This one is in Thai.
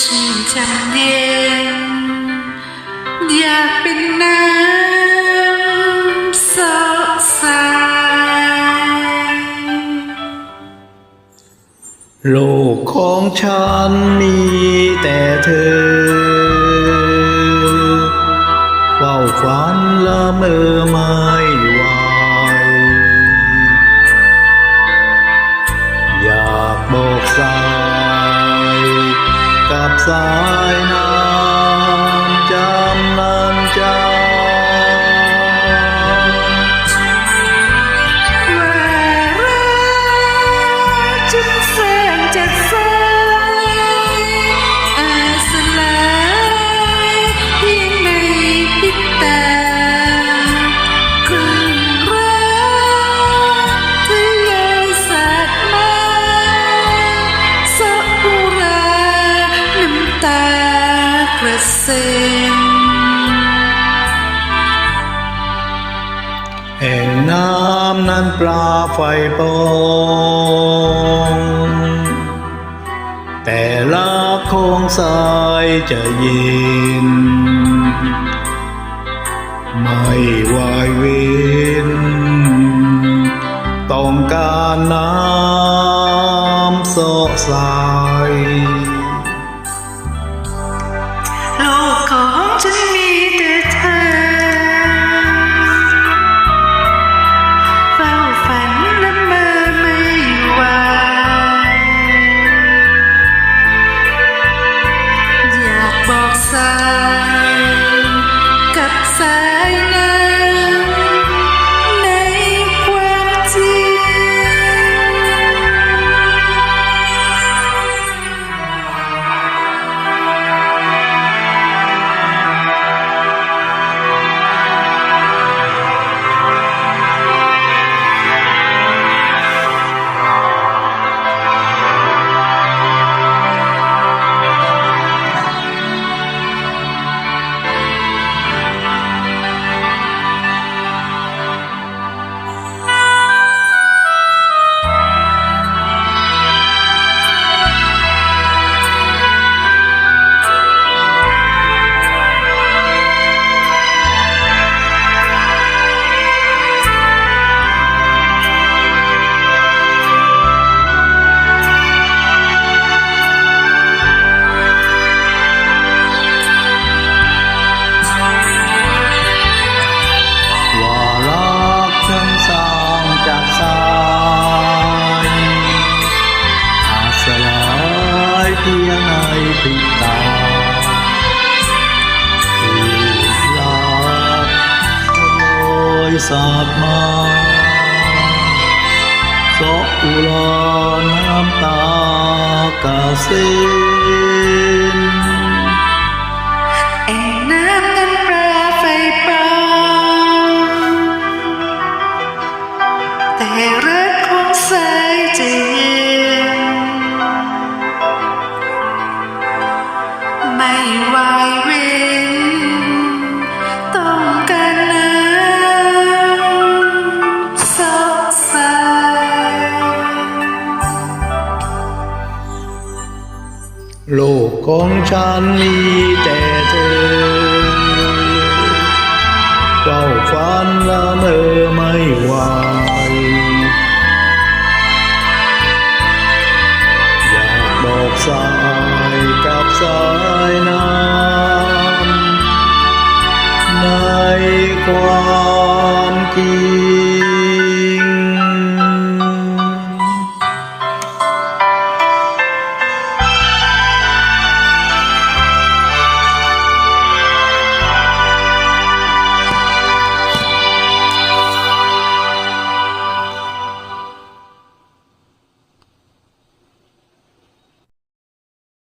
ฉันจอยากเป็นน้ำสดใสโลกของฉันมีแต่เธอ เฝ้าฝันละเมอ กับส นั้นปลาไฟปองแต่ละคงสายจะเย็น ไม่วายเวนต้องการน้ำสดใสโล สาดมาสออุลาน้ำตากาเซ็นแอ่งน้ำนั้นปลาไฟปองแต่รักของสายจเย็นไม่วายเว้ โลกของฉันมีแต่เธอเฝ้าฝันละเมอไม่ไหวอยากบอกสายกับสายน้ำในความ